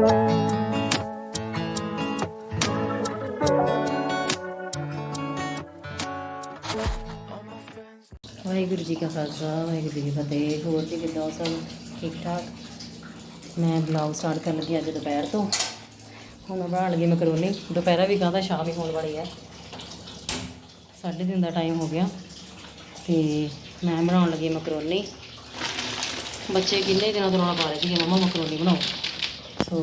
ਵਾਹਿਗੁਰੂ ਜੀ ਕਾ ਖਾਲਸਾ, ਵਾਹਿਗੁਰੂ ਜੀ ਕੀ ਫਤਿਹ। ਹੋਰ ਜੀ ਕਿੱਦਾਂ ਸਭ? ਠੀਕ ਠਾਕ? ਮੈਂ ਬਲੌਗ ਸਟਾਰਟ ਕਰਨ ਲੱਗੀ ਅੱਜ ਦੁਪਹਿਰ ਤੋਂ। ਹੁਣ ਮੈਂ ਬਣਾਉਣ ਲੱਗੀ ਮੈਕਰੋਨੀ ਦੁਪਹਿਰਾ ਵੀ ਕਾਹਦਾ ਸ਼ਾਮ ਹੀ ਹੋਣ ਵਾਲੀ ਹੈ। ਸਾਢੇ ਦਿਨ ਦਾ ਟਾਈਮ ਹੋ ਗਿਆ। ਤੇ ਮੈਂ ਬਣਾਉਣ ਲੱਗੀ ਮਕਰੋਨੀ ਬੱਚੇ ਕਿੰਨੇ ਦਿਨਾਂ ਤੋਂ ਰੌਲਾ ਪਾ ਰਹੇ ਸੀਗੇ? ਮਮਾ ਮਕਰੋਨੀ ਬਣਾਓ। ਸੋ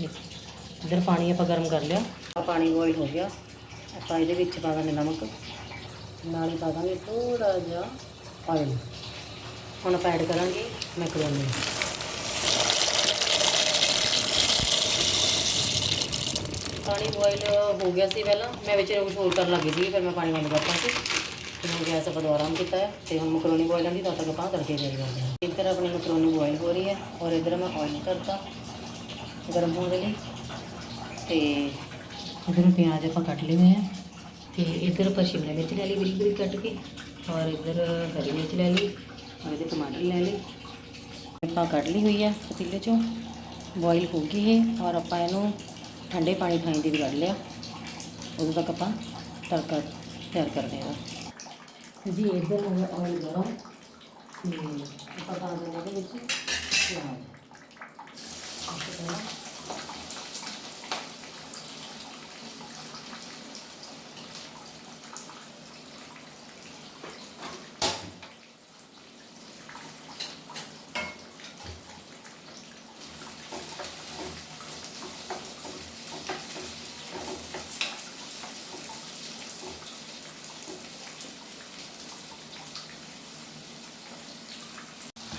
ਇੱਧਰ ਪਾਣੀ ਆਪਾਂ ਗਰਮ ਕਰ ਲਿਆ। ਆਹ ਪਾਣੀ ਬੋਇਲ ਹੋ ਗਿਆ। ਆਪਾਂ ਇਹਦੇ ਵਿੱਚ ਪਾ ਦਾਂਗੇ ਨਮਕ। ਨਾਲ ਹੀ ਪਾ ਦਾਂਗੇ ਥੋੜਾ ਜਿਹਾ ਆਇਲ ਹੁਣ ਆਪਾਂ ਐਡ ਕਰਾਂਗੇ ਮੈਕਰੋਨੀ ਪਾਣੀ ਬੋਇਲ ਹੋ ਗਿਆ ਸੀ ਪਹਿਲਾਂ। ਮੈਂ ਵਿੱਚ ਕੁਝ ਹੋਰ ਕਰਨ ਲੱਗੀ ਸੀ ਫਿਰ ਮੈਂ ਪਾਣੀ ਬੰਦ ਕਰਤਾ ਸੀ। ਤੇ ਹੁਣ ਗੈਸ ਆਪਾਂ ਦੁਬਾਰਾ on ਕੀਤਾ ਹੈ। ਤੇ ਹੁਣ ਮਕਰੋਨੀ ਬੋਇਲ ਹੁੰਦੀ ਤਦ ਤੱਕ ਆਪਾਂ ਤੜਕੇ ਤਿਆਰ ਕਰਦੇ ਹਾਂ। ਇੱਧਰ ਆਪਣੀ ਮਕਰੋਨੀ ਬੋਇਲ ਹੋ ਰਹੀ ਹੈ। ਔਰ ਇੱਧਰ ਮੈਂ ਆਇਲ ਕਰਤਾ। ਗਰਮ ਹੋਣ ਦੇ ਲਈ ਤੇ ਇੱਧਰ ਪਿਆਜ਼ ਆਪਾਂ ਕੱਟ ਲਏ ਹੋਏ ਆ, ਤੇ ਇੱਧਰ ਆਪਾਂ ਸ਼ਿਮਲਾ ਮਿਰਚ ਲੈ ਲਈ ਬਰੀਕ ਬਰੀਕ ਕੱਟ ਕੇ, ਔਰ ਇੱਧਰ ਹਰੀ ਮਿਰਚ ਲੈ ਲਈ, ਔਰ ਇਹਦੇ ਟਮਾਟਰ ਲੈ ਲਈ ਆਪਾਂ ਕੱਢ ਲਈ ਹੋਈ ਆ ਪਤੀਲੇ ਚੋਂ ਬੋਇਲ ਹੋ ਗਈ ਇਹ, ਔਰ ਆਪਾਂ ਇਹਨੂੰ ਠੰਡੇ ਪਾਣੀ ਥਾਈ ਦੇ ਵੀ ਕੱਢ ਲਿਆ। ਉਦੋਂ ਤੱਕ ਆਪਾਂ ਤੜਕਾ ਤਿਆਰ ਕਰਦੇ ਹਾਂ। ਜੀ ਇੱਧਰ ਹੋ ਗਿਆ ਆਇਲ ਗਰਮ, ਤੇ ਆਪਾਂ ਪਾ ਦੇਣਾ ਇਹਦੇ ਵਿੱਚ ਪਿਆਜ਼। ਇਸ ਤੋਂ ਪਹਿਲਾਂ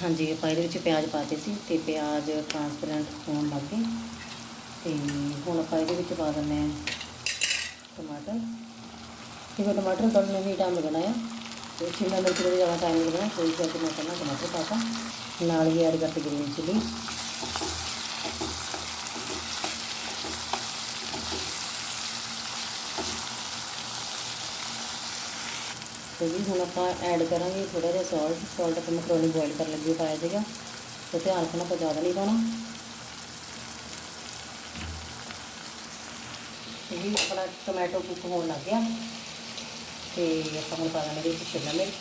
ਹਾਂਜੀ, ਆਪਾਂ ਇਹਦੇ ਵਿੱਚ ਪਿਆਜ਼ ਪਾਤੇ ਸੀ ਤੇ ਪਿਆਜ਼ ਟ੍ਰਾਂਸਪੇਰੈਂਟ ਹੋਣ ਲੱਗ ਗਏ। ਤੇ ਹੁਣ ਆਪਾਂ ਇਹਦੇ ਵਿੱਚ ਪਾ ਦਿੰਦੇ ਹਾਂ ਟਮਾਟਰ। ਕਿਉਂਕਿ ਟਮਾਟਰ ਗਲਣ ਨੂੰ ਵੀ ਟਾਈਮ ਲੱਗਣਾ ਆ। ਤੇ ਸ਼ਿਮਲਾ ਮਿਰਚ ਨੂੰ ਵੀ ਜ਼ਿਆਦਾ ਟਾਈਮ ਲੱਗਣਾ, ਕੋਈ ਕਰਕੇ ਮੈਂ ਪਹਿਲਾਂ ਟਮਾਟਰ ਪਾਤਾ ਨਾਲ ਹੀ ਐਡ ਕਰਕੇ ਗ੍ਰੀਨ ਚਿਲੀ ਤੇ ਜੀ, ਹੁਣ ਆਪਾਂ ਐਡ ਕਰਾਂਗੇ ਥੋੜਾ ਜਿਹਾ ਸਾਲਟ ਸਾਲਟ ਆਪਾਂ ਮੈਕਰੋਨੀ ਬੋਇਲ ਕਰਨ ਲੱਗੇ ਪਾਇਆ ਸੀਗਾ, ਤੇ ਧਿਆਨ ਰੱਖਣਾ ਆਪਾਂ ਜ਼ਿਆਦਾ ਨਹੀਂ ਪਾਉਣਾ। ਜੀ ਆਪਣਾ ਟੋਮੈਟੋ ਕੁੱਕ ਹੋਣ ਲੱਗ ਗਿਆ, ਤੇ ਆਪਾਂ ਹੁਣ ਪਾ ਦਾਂਗੇ ਇਹਦੇ ਵਿੱਚ ਸ਼ਿਮਲਾ ਮਿਰਚ।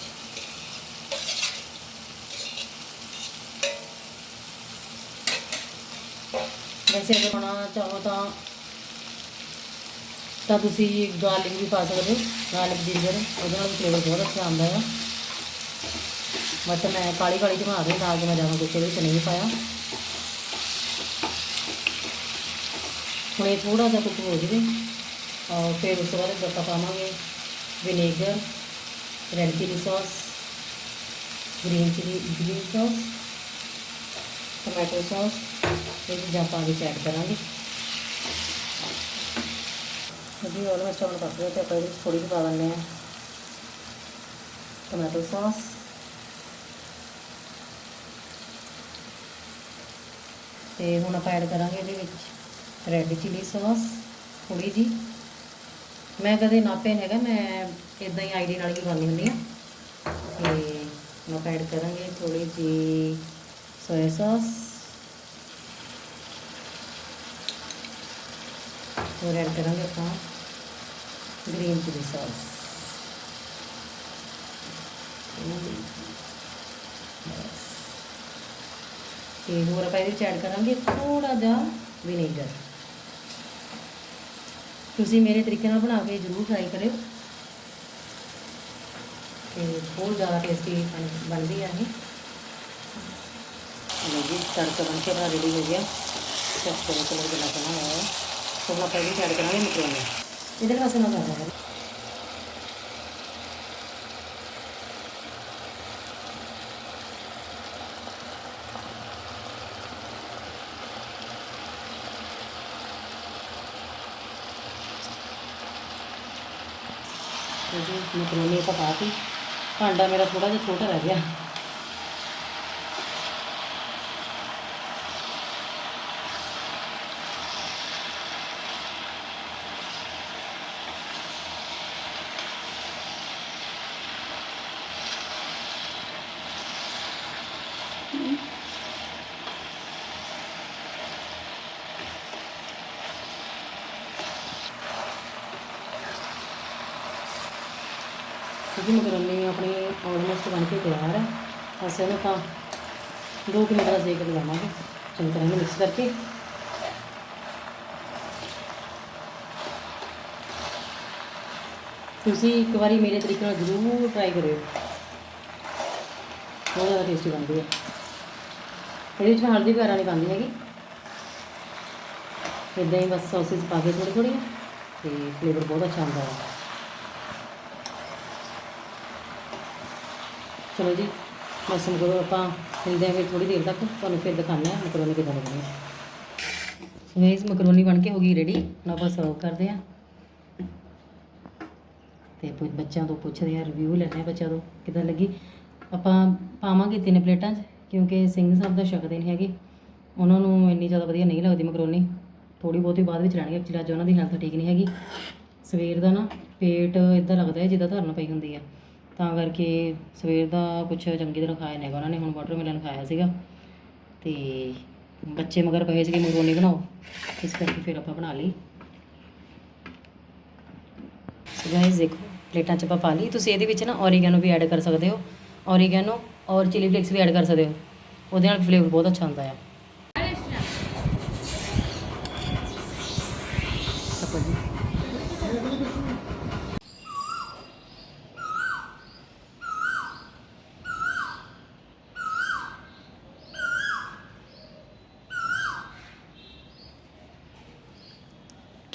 ਵੈਸੇ ਅਗਰ ਚਾਹੋ ਤਾਂ ਤਾਂ ਤੁਸੀਂ ਗਾਰਲਿਕ ਵੀ ਪਾ ਸਕਦੇ ਹੋ ਗਾਰਲਿਕ ਜਿੰਜਰ ਉਹਦੇ ਨਾਲ ਫਲੇਵਰ ਬਹੁਤ ਅੱਛਾ ਆਉਂਦਾ ਹੈ ਬਟ ਮੈਂ ਕਾਲੀ ਕਾਲੀ ਚ ਬਣਾ ਰਹੀ ਤਾਂ ਕਿ ਮੈਂ ਜ਼ਿਆਦਾ ਕੁਛ ਇਹਦੇ ਵਿੱਚ ਨਹੀਂ ਪਾਇਆ। ਹੁਣ ਇਹ ਥੋੜਾ ਜਿਹਾ ਕੁੱਕ ਹੋ ਜਾਵੇ ਔਰ ਫਿਰ ਉਸ ਤੋਂ ਬਾਅਦ ਆਪਾਂ ਪਾਵਾਂਗੇ vinegar red chilli sauce green chilli green sauce tomato sauce ਇਹ ਚੀਜ਼ਾਂ ਆਪਾਂ ਵਿੱਚ ਐਡ ਕਰਾਂਗੇ। ਜੀ ਆਲਮੋਸਟ ਹੁਣ ਪੱਕ ਗਿਆ ਤੇ ਆਪਾਂ ਇਹਦੇ ਵਿੱਚ ਥੋੜੀ ਜਿਹੀ ਪਾ ਦਿੰਦੇ ਹਾਂ ਟੋਮੈਟੋ ਸੌਸ ਤੇ ਹੁਣ ਆਪਾਂ ਐਡ ਕਰਾਂਗੇ ਇਹਦੇ ਵਿੱਚ ਰੈੱਡ ਚਿਲੀ ਸੌਸ ਥੋੜੀ ਜੀ ਮੈਂ ਕਦੇ ਨਾਪੇ ਨਹੀਂ ਹੈਗਾ, ਮੈਂ ਇਦਾਂ ਹੀ ਆਈਡੀ ਨਾਲ ਹੀ ਪਾਉਂਦੀ ਹੁੰਦੀ ਆ ਤੇ ਹੁਣ ਆਪਾਂ ਐਡ ਕਰਾਂਗੇ ਥੋੜੀ ਜੀ ਸੋਇਆ ਸੌਸ ਹੋਰ ਐਡ ਕਰਾਂਗੇ ਆਪਾਂ। గ్రీన్ చిల్లీ సాస్ ਤੇ ਹੋਰ ਆਪਾਂ ਇਹਦੇ 'ਚ ਐਡ ਕਰਾਂਗੇ ਥੋੜਾ ਜਿਹਾ ਵਿਨੇਗਰ ਤੁਸੀਂ ਮੇਰੇ ਤਰੀਕੇ ਨਾਲ ਬਣਾ ਕੇ ਜ਼ਰੂਰ ਟਰਾਈ ਕਰਿਓ। ਤੇ ਬਹੁਤ ਜ਼ਿਆਦਾ ਟੇਸਟੀ ਬਣਦੀ ਆ ਇਹ। ਲੋ ਤੜਕਾ ਬਣ ਕੇ ਬਣਾ ਰੈਡੀ ਹੋ ਗਿਆ। ਸਭ ਤੋਂ ਪਹਿਲਾਂ ਕਲਰ ਬਣਾ ਕੇ ਨਾ ਆਪਾਂ ਇਹਦੇ ਐਡ ਕਰਾਂਗੇ ਮਕਰੋਨੀ ഇതിൽ വസനം പറഞ്ഞത് मैक्रोनी का बात ही भांडा मेरा थोड़ा सा छोटा रह गया ਕਿਉਂਕਿ ਮਕਰੋਨੀ ਆਪਣੀ ਆਲਮੋਸਟ ਬਣ ਕੇ ਤਿਆਰ ਹੈ। ਅਸੀਂ ਇਹਨੂੰ ਤਾਂ 2 ਮਿੰਟ ਦਾ ਸੇਕ ਲਗਾਵਾਂਗੇ ਚੰਗੀ ਤਰ੍ਹਾਂ ਮਿਕਸ ਕਰਕੇ। ਤੁਸੀਂ ਇੱਕ ਵਾਰੀ ਮੇਰੇ ਤਰੀਕੇ ਨਾਲ ਜ਼ਰੂਰ ਟਰਾਈ ਕਰਿਓ। ਬਹੁਤ ਜ਼ਿਆਦਾ ਟੇਸਟੀ ਬਣਦੀ ਹੈ। ਇਹਦੇ ਵਿੱਚ ਹਲਦੀ ਵਗੈਰਾ ਨਹੀਂ ਪਾਉਂਦੀ ਹੈਗੀ। ਇੱਦਾਂ ਹੀ ਬਸ ਸੌਸਿਸ ਪਾ ਕੇ ਥੋੜੀ ਥੋੜੀ ਤੇ ਫਲੇਵਰ ਬਹੁਤ ਅੱਛਾ ਆਉਂਦਾ ਹੈ। ਚਲੋ ਜੀ ਬਸ ਕਰੋ ਆਪਾਂ ਮਿਲਦੇ ਹਾਂ, ਫਿਰ ਥੋੜੀ ਦੇਰ ਤੱਕ ਤੁਹਾਨੂੰ ਫਿਰ ਦਿਖਾਉਂਦੇ ਹਾਂ ਮਕਰੋਨੀ ਕਿੱਦਾਂ ਬਣਦੀ ਹੈ। ਸੋ ਇਸ ਮਕਰੋਨੀ ਬਣ ਕੇ ਹੋ ਗਈ ਰੈਡੀ ਹੁਣ ਆਪਾਂ ਸਰਵ ਕਰਦੇ ਹਾਂ। ਤੇ ਬੱਚਿਆਂ ਤੋਂ ਪੁੱਛਦੇ ਆ ਰਿਵਿਊ ਲੈਣੇ ਆ ਬੱਚਿਆਂ ਤੋਂ ਕਿੱਦਾਂ ਲੱਗੀ। ਆਪਾਂ ਪਾਵਾਂਗੇ ਤਿੰਨ ਪਲੇਟਾਂ 'ਚ, ਕਿਉਂਕਿ ਸਿੰਘ ਸਾਹਿਬ ਦਾ ਛਕਦੇ ਨਹੀਂ ਹੈਗੇ। ਉਹਨਾਂ ਨੂੰ ਇੰਨੀ ਜ਼ਿਆਦਾ ਵਧੀਆ ਨਹੀਂ ਲੱਗਦੀ ਮਕਰੋਨੀ। ਥੋੜੀ ਬਹੁਤੀ ਬਾਅਦ ਵਿੱਚ ਲੈਣਗੇ ਐਕਚੁਅਲੀ ਅੱਜ ਉਹਨਾਂ ਦੀ ਹੈਲਥ ਠੀਕ ਨਹੀਂ ਹੈਗੀ। ਸਵੇਰ ਦਾ ਨਾ ਪੇਟ ਇਦਾਂ ਲੱਗਦਾ ਹੈ ਜਿੱਦਾਂ ਧਰਨ ਪਈ ਹੁੰਦੀ ਆ। ਤਾਂ ਕਰਕੇ ਸਵੇਰ ਦਾ ਕੁਝ ਚੰਗੀ ਤਰ੍ਹਾਂ ਖਾਇਆ ਨਹੀਂ ਹੈਗਾ। ਉਹਨਾਂ ਨੇ ਹੁਣ ਵਾਟਰਮੈਲਨ ਖਾਇਆ ਸੀਗਾ ਤੇ ਬੱਚੇ ਮਗਰ ਪਏ ਸੀਗੇ ਮਕਰੋਨੀ ਬਣਾਓ ਇਸ ਕਰਕੇ ਫਿਰ ਆਪਾਂ ਬਣਾ ਲਈ। ਸੋ ਗਾਇਸ ਦੇਖੋ ਪਲੇਟਾਂ ਚ ਆਪਾਂ ਪਾ ਲਈ। ਤੁਸੀਂ ਇਹਦੇ ਵਿੱਚ ਨਾ ਔਰੀਗੈਨੋ ਵੀ ਐਡ ਕਰ ਸਕਦੇ ਹੋ। ਔਰੀਗੈਨੋ ਔਰ ਚਿਲੀ ਫਲੇਕਸ ਵੀ ਐਡ ਕਰ ਸਕਦੇ ਹੋ। ਉਹਦੇ ਨਾਲ ਫਲੇਵਰ ਬਹੁਤ ਅੱਛਾ ਆਉਂਦਾ ਆ। ਜੀ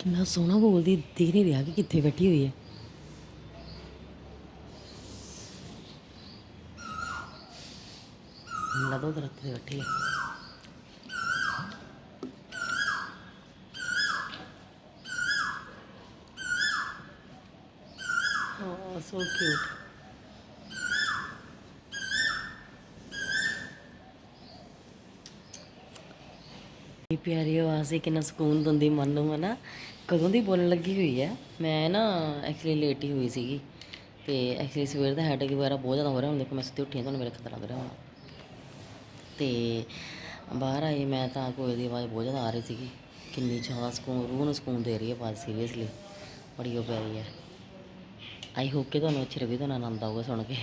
ਕਿੰਨਾ ਸੋਹਣਾ ਬੋਲਦੀ ਦੇਖ ਨਹੀਂ ਰਿਹਾ ਕਿ ਕਿੱਥੇ ਬੈਠੀ ਹੋਈ ਹੈ। ਲਦੋ ਦਰਖਤ ਤੇ ਬੈਠੀ ਹੈ Oh, so cute. ਪਿਆਰੀ ਆਵਾਜ਼ ਹੈ ਕਿੰਨਾ ਸਕੂਨ ਦਿੰਦੀ ਮਨ ਨੂੰ ਹੈ ਨਾ ਕਦੋਂ ਦੀ ਬੋਲਣ ਲੱਗੀ ਹੋਈ ਹੈ? ਮੈਂ ਨਾ ਐਕਚੁਅਲੀ ਲੇਟ ਹੀ ਹੋਈ ਸੀਗੀ। ਤੇ ਐਕਚੁਅਲੀ ਸਵੇਰ ਦਾ ਹੈਡੇਕ ਵਗੈਰਾ ਬਹੁਤ ਜ਼ਿਆਦਾ ਹੋ ਰਿਹਾ ਹੁਣ ਦੇਖੋ ਮੈਂ ਸੁੱਤੀ ਉੱਠੀ ਹਾਂ ਤੁਹਾਨੂੰ ਮੇਰਾ ਖਤਰਾ ਲੱਗ ਰਿਹਾ ਹੁਣ ਤੇ ਬਾਹਰ ਆਈ, ਮੈਂ ਤਾਂ ਕੋਈ ਦੀ ਆਵਾਜ਼ ਬਹੁਤ ਜ਼ਿਆਦਾ ਆ ਰਹੀ ਸੀਗੀ। ਕਿੰਨੀ ਜ਼ਿਆਦਾ ਸਕੂਨ, ਰੂਹ ਨੂੰ ਸਕੂਨ ਦੇ ਰਹੀ ਹੈ ਆਵਾਜ਼ ਸੀਰੀਅਸਲੀ ਬੜੀ ਉਹ ਪਿਆਰੀ ਹੈ। ਆਈ ਹੋਪ ਕਿ ਤੁਹਾਨੂੰ ਅੱਛੀ ਲੱਗੀ, ਤੁਹਾਨੂੰ ਆਨੰਦ ਆਊਗਾ ਸੁਣ ਕੇ।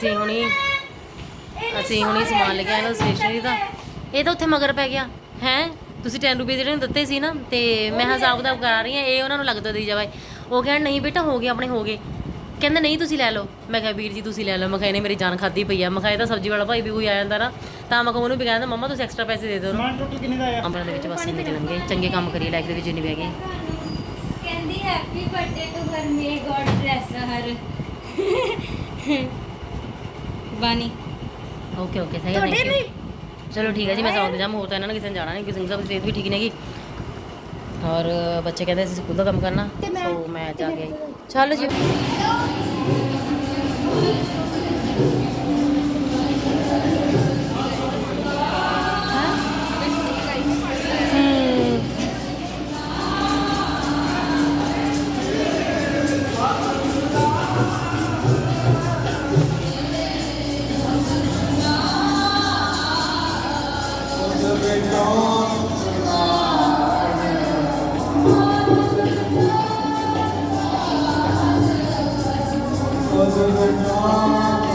ਅਸੀਂ ਹੁਣੀ ਅਸੀਂ ਹੁਣੀ ਸਮਾਨ ਲੈ ਕੇ ਆਏ ਨਾ ਸਟੇਸ਼ਨਰੀ ਦਾ। ਇਹ ਤਾਂ ਉੱਥੇ ਮਗਰ ਪੈ ਗਿਆ। ਹੈ? ਤੁਸੀਂ 10 ਰੁਪਏ ਜਿਹੜੇ ਨੂੰ ਦਿੱਤੇ ਸੀ ਨਾ ਤੇ ਮੈਂ ਹਿਸਾਬ ਦਾ ਕਰਾ ਰਹੀ ਹਾਂ ਇਹ ਉਹਨਾਂ ਨੂੰ ਲੱਗਦਾ ਦੀ ਜਾਵੇ। ਉਹ ਕਹਿਣ ਨਹੀਂ ਬੇਟਾ ਹੋ ਗਏ ਆਪਣੇ ਹੋ ਗਏ। ਕਹਿੰਦੇ ਨਹੀਂ ਤੁਸੀਂ ਲੈ ਲਓ। ਮੈਂ ਕਿਹਾ ਵੀਰ ਜੀ ਤੁਸੀਂ ਲੈ ਲਓ। ਮੈਂ ਕਿਹਾ ਇਹਨੇ ਮੇਰੀ ਜਾਨ ਖਾਦੀ ਪਈ ਆ। ਮੈਂ ਕਿਹਾ ਇਹ ਤਾਂ ਸਬਜ਼ੀ ਵਾਲਾ ਭਾਈ ਵੀ ਕੋਈ ਆ ਜਾਂਦਾ ਨਾ। ਤਾਂ ਮੈਂ ਕਿਹਾ ਉਹਨੂੰ ਵੀ ਕਹਿੰਦਾ ਮੰਮਾ ਤੁਸੀਂ ਐਕਸਟਰਾ ਪੈਸੇ ਦੇ ਦਿਓ ਸਮਾਨ ਟੋਟਲ ਕਿੰਨੇ ਦਾ ਆਇਆ? ਅੰਬਰਾਂ ਦੇ ਵਿੱਚ ਬਸ ਨਿਕਲਣਗੇ ਚੰਗੇ ਕੰਮ ਕਰੀਏ ਲਾਈਫ ਦੇ ਵਿੱਚ ਜਿੰਨੇ ਵੀ ਹੈਗੇ। ਕਹਿੰਦੀ happy birthday to her may God bless her ਬਾਨੀ। ਓਕੇ ਓਕੇ ਸਹੀ ਹੈ ਤੁਹਾਡੇ ਯੂ ਚਲੋ ਠੀਕ ਹੈ ਜੀ ਮੈਂ ਸੌਂ ਜਾਮ ਹੋਰ ਤਾਂ ਇਹਨਾਂ ਨੇ ਕਿਸੇ ਨੇ ਜਾਣਾ ਨਹੀਂ ਕਿਸੇ ਸਾਹਿਬ ਦੀ ਸਿਹਤ ਵੀ ਠੀਕ ਨਹੀਂ ਹੈਗੀ ਔਰ ਬੱਚੇ ਕਹਿੰਦੇ ਅਸੀਂ ਸਕੂਲ ਦਾ ਕੰਮ ਕਰਨਾ ਸੋ ਮੈਂ ਜਾ ਕੇ ਆਈ। ਚੱਲ ਜੀ। Lord.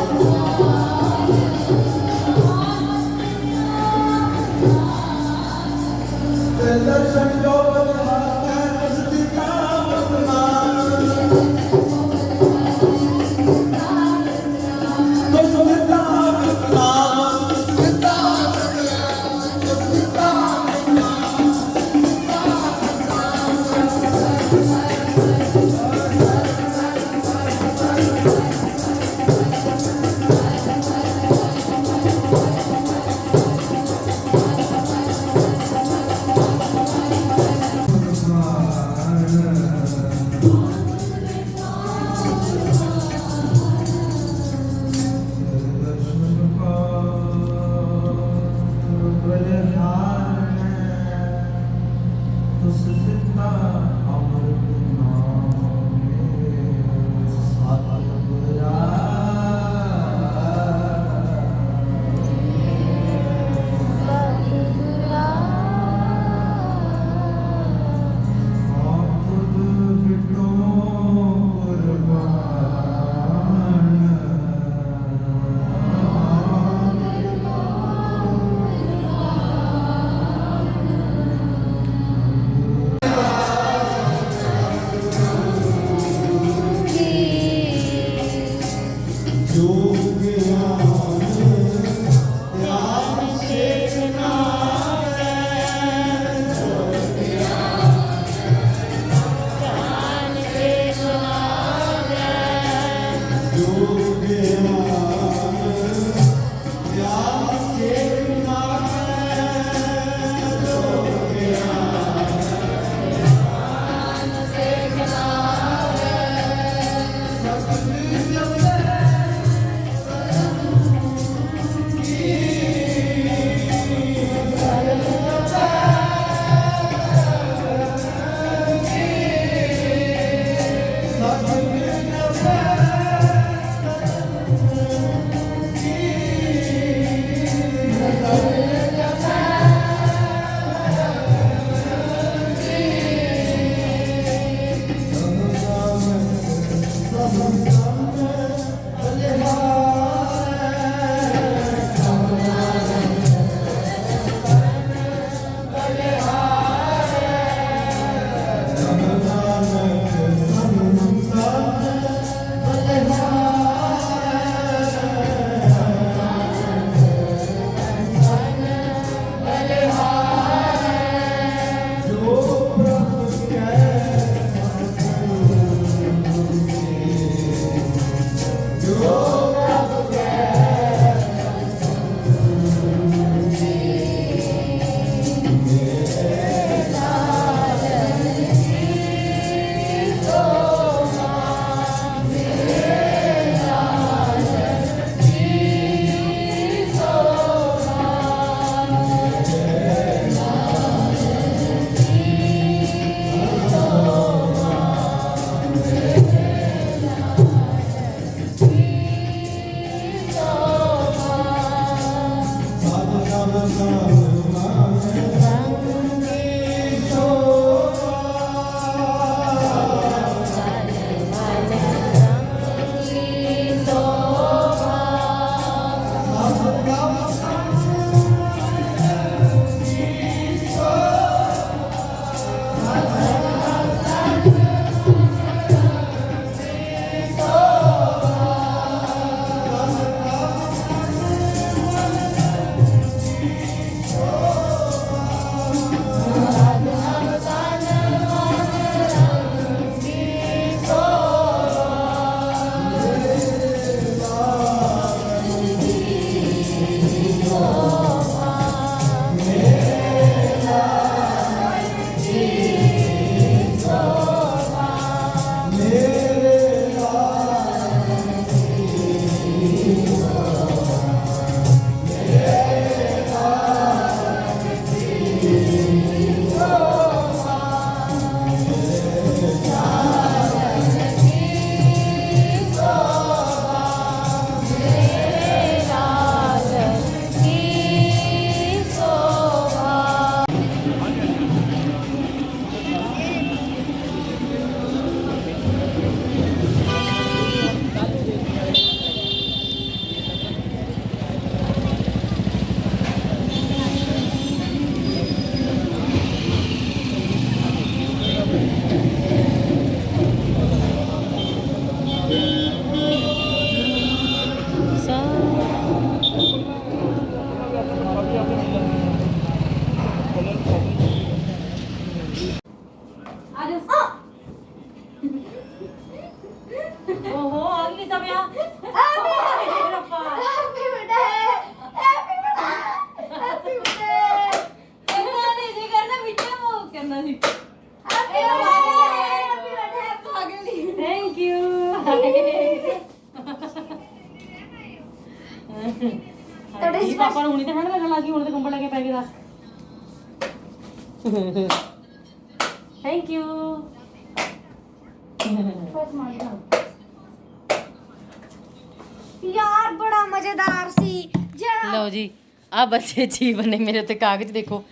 ਆ ਬੱਚੇ ਜੀਵਨ ਨੇ ਮੇਰੇ ਤੇ ਕਾਗਜ਼ ਦੇਖੋ।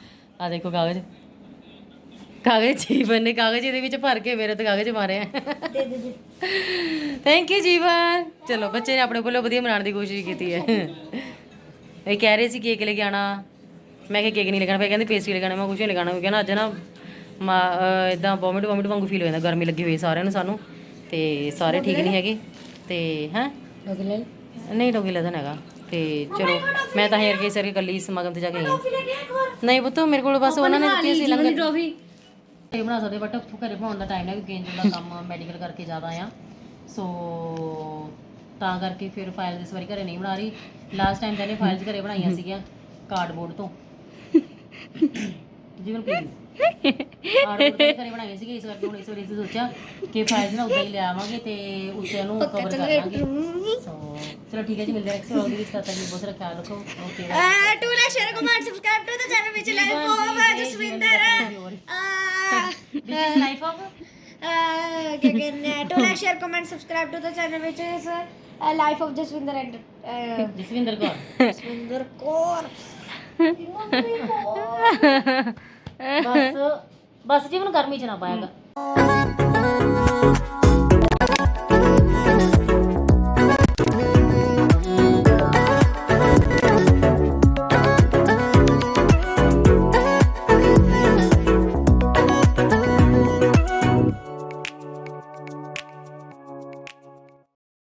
ਆ ਦੇਖੋ ਕਾਗਜ਼। ਕਾਗਜ਼ ਜੀਵਨ ਨੇ ਕਾਗਜ਼ ਇਹਦੇ ਵਿੱਚ ਭਰ ਕੇ ਮੇਰੇ ਤੇ ਕਾਗਜ਼ ਮਾਰੇ ਆ। ਦੇ ਥੈਂਕ ਯੂ ਜੀਵਨ। ਚਲੋ ਬੱਚੇ ਨੇ ਆਪਣੇ ਕੋਲੋਂ ਵਧੀਆ ਬਣਾਉਣ ਦੀ ਕੋਸ਼ਿਸ਼ ਕੀਤੀ ਹੈ। ਇਹ ਕਹਿ ਰਹੇ ਸੀ ਕੇਕ ਲੈ ਕੇ ਆਣਾ ਮੈਂ ਕਿਹਾ ਕੇਕ ਨਹੀਂ ਲਗਾਣਾ ਫਿਰ ਕਹਿੰਦੇ ਪੇਸਟਰੀ ਲਗਾਣਾ ਮੈਂ ਕੁਝ ਨਹੀਂ ਲਗਾਣਾ ਕਿਉਂਕਿ ਨਾ ਅੱਜ ਨਾ ਇਦਾਂ ਵੋਮਿਟ ਵੋਮਿਟ ਵਾਂਗੂ ਫੀਲ ਹੋ ਜਾਂਦਾ। ਗਰਮੀ ਲੱਗੀ ਹੋਈ ਸਾਰਿਆਂ ਨੂੰ ਸਾਨੂੰ। ਤੇ ਸਾਰੇ ਠੀਕ ਨਹੀਂ ਹੈਗੇ। ਤੇ ਹੈ? ਨਹੀਂ ਡੋਗੀ ਲੈਦਾ ਹੈਗਾ। ਤੇ ਚਲੋ ਮੈਂ ਤਾਂ ਹੇਰ ਕੇ ਸਰ ਕੇ ਕੱਲੀ ਸਮਾਗਮ ਤੇ ਜਾ ਕੇ ਆਈ ਹਾਂ। ਨਹੀਂ ਪੁੱਤ ਮੇਰੇ ਕੋਲ ਬਸ ਉਹਨਾਂ ਨੇ ਦਿੱਤੀ ਸੀ ਲੰਗਰ। ਟਰੋਫੀ ਇਹ ਬਣਾ ਸਕਦੇ ਬਟ ਘਰੇ ਬਣਾਉਣ ਦਾ ਟਾਈਮ ਹੈ ਕਿਉਂਕਿ ਇੰਜ ਦਾ ਕੰਮ ਮੈਡੀਕਲ ਕਰਕੇ ਜ਼ਿਆਦਾ ਆ। ਸੋ ਤਾਂ ਕਰਕੇ ਫਿਰ ਫਾਈਲ ਇਸ ਵਾਰੀ ਘਰੇ ਨਹੀਂ ਬਣਾ ਰਹੀ। ਲਾਸਟ ਟਾਈਮ ਤਾਂ ਇਹਨੇ ਫਾਈਲਸ ਘਰੇ ਬਣਾਈਆਂ ਸੀਗੀਆਂ ਕਾਰਡਬੋਰਡ ਤੋਂ। ਜੀਵਨ ਪਲੀਜ਼ ਕਾਰਡਬੋਰਡ ਤੇ ਘਰੇ ਬਣਾਈਆਂ ਸੀਗੀਆਂ ਇਸ ਕਰਕੇ ਹੁਣ ਇਸ ਵਾਰੀ ਅਸੀਂ ਸੋਚਿਆ ਕਿ ਫਾਈਲਸ ਨਾ ਉਦਾਂ ਹੀ ਲਿਆਵਾਂਗੇ ਤੇ ਉੱਤੇ ਉਹਨੂੰ ਕਵਰ ਕਰ ਲਾਂਗੇ। ਸੋ ਚਲੋ ਠੀਕ ਹੈ ਜੀ ਮਿਲਦੇ ਹਾਂ ਨੈਕਸਟ ਵਲੌਗ ਦੇ ਵਿੱਚ ਤੱਕ ਜੀ ਬਹੁਤ ਸਾਰਾ ਖਿਆਲ ਰੱਖੋ okay to like share comment subscribe to the channel ਵਿੱਚ live for Jaswinder this is life of ਕੀ ਕਹਿੰਦੇ ਆ to like share comment subscribe to the channel ਵਿੱਚ life of Jaswinder and Jaswinder Kaur Jaswinder Kaur ਬਸ ਬਸ ਜੀਵਨ ਗਰਮੀ ਚ ਨਾ ਪਾਏਗਾ